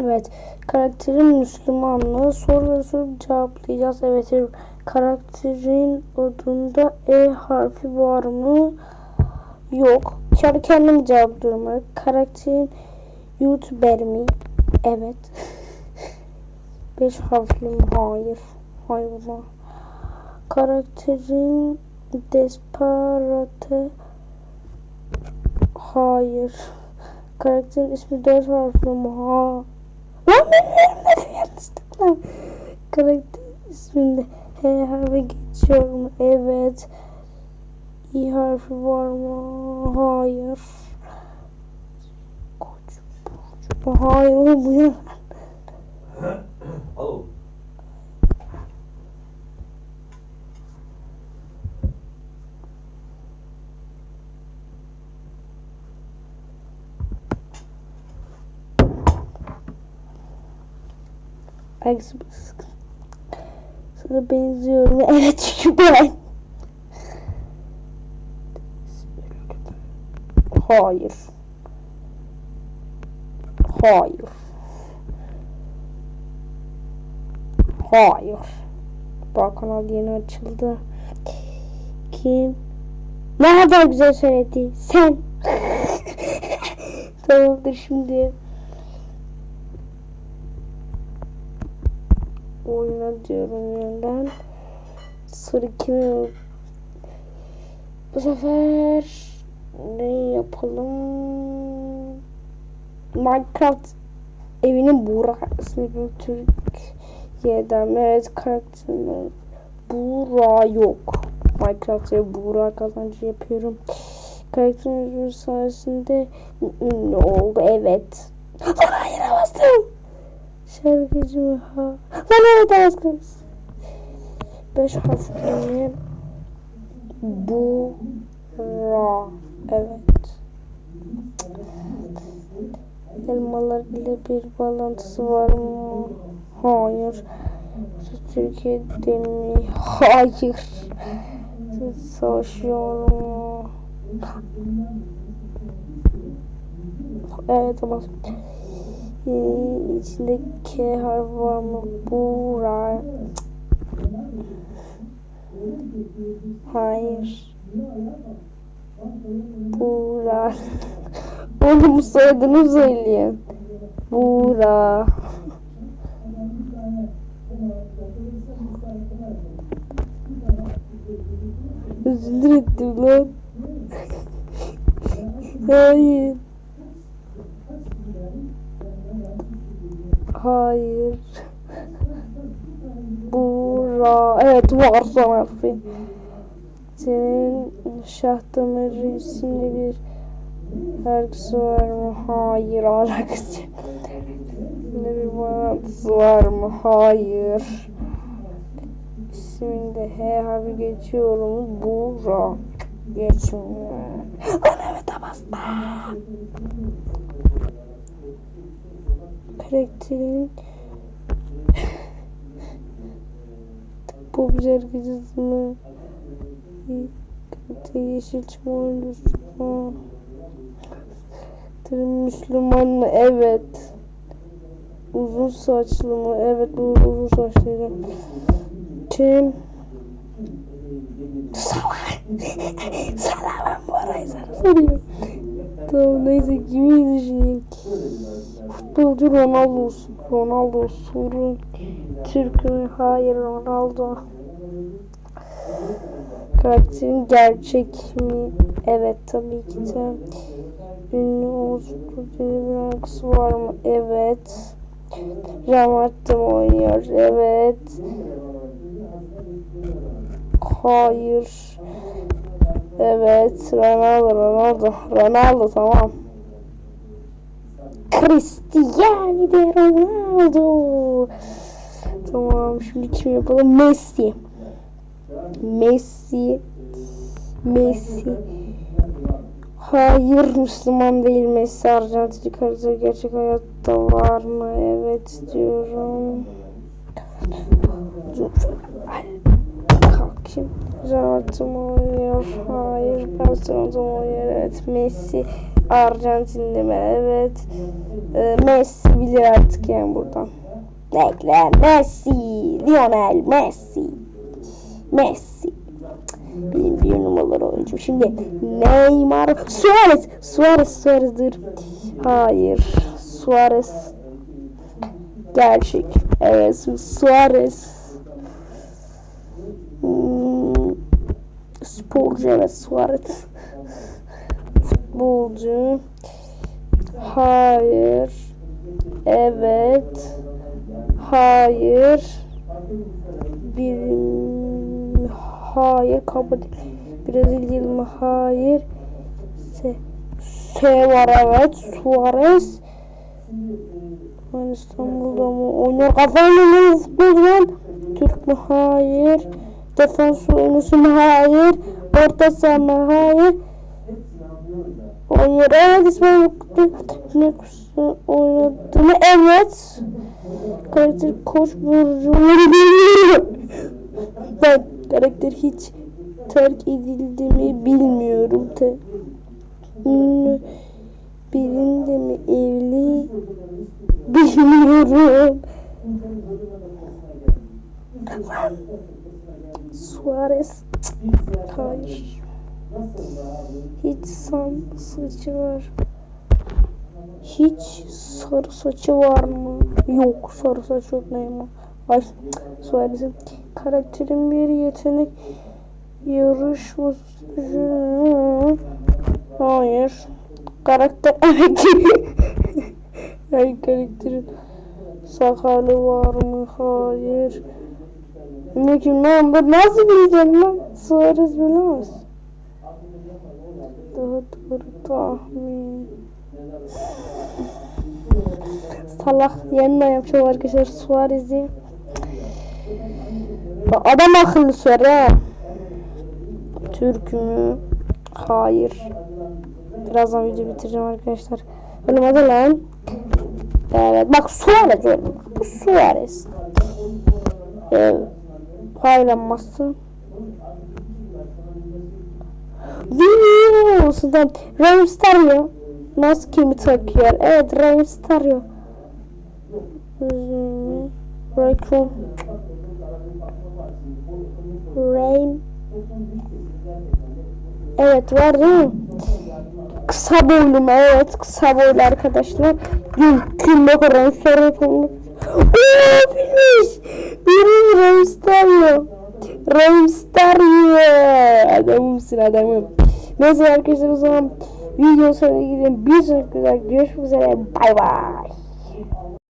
Evet. Karakterin Müslümanlığı soruları sorup cevaplayacağız. Evet. evet. Karakterin adında E harfi var mı? Yok. Şöyle kendim cevaplıyorum. Karakterin YouTuber mi? Evet. Beş harfli mi? Hayır. Hayır. Karakterin Desperate Hayır. Karakterin ismi dört harfli mi? Ha. Lan benim elimde yanlışlıkla. Karakter isminde H harfi geçiyor mu? Evet. İ harfi var mı? Hayır. Koç. Hayır o bu ya. Belki sana benziyorum. Evet çünkü ben. Hayır. Hayır. Hayır. Bak kanal yeni açıldı. Kim? Ne kadar güzel söyledi. Sen. Tamamdır şimdi. Oyuna diyorum yeniden. Kimi bu sefer ne yapalım? Minecraft evinin ismi bir Türkiye'den evet karakterler Buğra yok. Minecraft ve Buğra kazancı yapıyorum. Karakterin sayesinde ünlü oldu evet. Hayır bastım. Mı ha? Lan evet az kız. Beş harfli bu ra evet. Elmalar ile bir bağlantısı var mı? Hayır. Türkiye'de mi? Hayır. Savaşıyor mu? Evet ama içinde K harfi var mı? Buğra. Hayır. Buğra. Oğlum soyadını söyleyin. Buğra. Üzülür ettim lan. Hayır. Hayır. Bura. Evet var harfi. Senin Şah Damarı isimli bir şarkısı var mı? Hayır. Alakası yok. Bir bağlantısı var mı? Hayır. İsminde H harfi geçiyor mu? Bura. Geçmiyor. Lan evet bastım. Karakterin pop Yeşilçam oyuncusu mu? Karakterin Müslüman mı? Evet. Uzun saçlı mı? Evet bu uzun saçlıydı. Kim? Salak ben bu arayı sana soruyorum. Tamam neyse kimi düşüneyim. Futbolcu Ronaldo olsun. Ronaldo sorun. Türk mü? Hayır Ronaldo. Karakterin gerçek mi? Evet tabii ki de. Ünlü olsun. Bir şarkısı var mı? Evet. Ramat'ta mı oynuyor? Evet. Hayır. Evet. Ronaldo, Ronaldo. Ronaldo tamam. Cristiano de Ronaldo. Tamam şimdi kim yapalım? Messi. Messi. Messi. Hayır Müslüman değil Messi Arjantin karısı gerçek hayatta var mı? Evet diyorum. Kalk Kim Ronaldo oynuyor? Hayır. Barcelona'da oynuyor. Evet. Messi Arjantin'de mi? Evet. Ee, Messi bilir artık yani buradan. Bekle. Messi. Lionel Messi. Messi. Benim bir numaralı oyuncum. Şimdi Neymar. Suarez. Suarez. Suarez dur. Hayır. Suarez. Gerçek. Evet. Suarez. Sporcu evet Suarez. Futbolcu. Hayır. Evet. Hayır. Bir hayır kabul Brezilyalı mı? Hayır. Se, Se var evet. Suarez. Ben İstanbul'da mı oynuyor? Kafayla mı futbolcu? Türk mü? Hayır. Defans oyuncusu mu? Hayır. Orta saha mı? Hayır. Oynuyor. Evet İsmail ne oynadı mı? Evet. Karakter koç burcuları. Ben karakter hiç terk edildi mi bilmiyorum. Te birinde mi evli bilmiyorum. Suarez hayır. Hiç sam saçı var. Hiç sarı saçı var mı? Yok sarı saç yok Neymar. Ay Suarez'in karakterin bir yetenek yarışması. Hayır. Karakter. Hayır karakterin sakalı var mı? Hayır. Mümkün lan ben nasıl bileceğim lan? Suarez bilemez. Daha doğru tahmin. Salak yenme yapacağım arkadaşlar Suarez'i. Adam akıllı ha. Türk mü? Hayır. Birazdan video bitireceğim arkadaşlar. Oğlum hadi lan. Evet bak Suarez. Bu Suarez. Ee, paylanması. Videosudan Rey Mysterio maskemi takıyor. Evet Rey Mysterio. Raycon. Rain. Evet var değil mi? Kısa boylu mu? Evet kısa boylu arkadaşlar. Mümkün yok Rey Mysterio. Ooo bilmiş. Mysterio. Rey Mysterio. Adamımsın adamım. Neyse arkadaşlar o zaman video sonuna gidelim. Bir sonraki videoda görüşmek üzere. Bay bay.